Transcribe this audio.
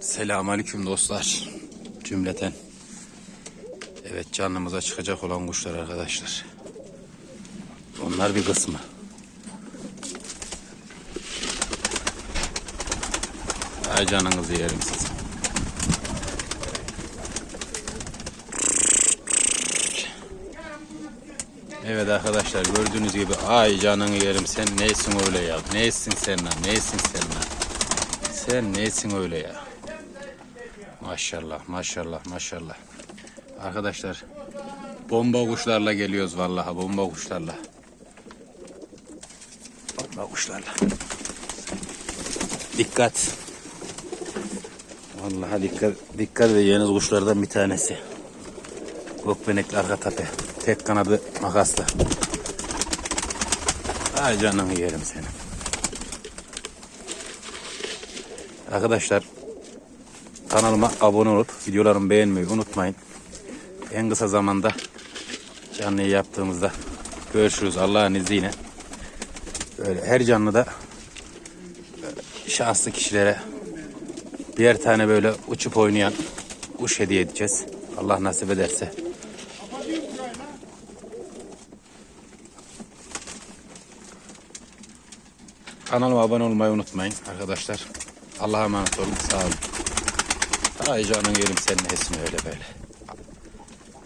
Selamünaleyküm dostlar. Cümleten. Evet canımıza çıkacak olan kuşlar arkadaşlar. Onlar bir kısmı. Ay canınızı yerim siz. Evet arkadaşlar gördüğünüz gibi ay canını yerim sen neysin öyle ya neysin sen lan neysin sen lan sen neysin öyle ya maşallah maşallah maşallah arkadaşlar bomba kuşlarla geliyoruz vallahi bomba kuşlarla bomba kuşlarla dikkat vallahi dikkat dikkat edeceğiniz kuşlardan bir tanesi Gökbenekli arka tepe. Tek kanadı makaslı. Ay canını yerim seni. Arkadaşlar kanalıma abone olup videolarımı beğenmeyi unutmayın. En kısa zamanda canlı yayın yaptığımızda görüşürüz Allah'ın izniyle. Böyle her canlıda e, şanslı kişilere birer tane böyle uçup oynayan kuş hediye edeceğiz. Allah nasip ederse. Kanalıma abone olmayı unutmayın arkadaşlar. Allah'a emanet olun. Sağ olun. Ay canım yerim senin esin öyle böyle.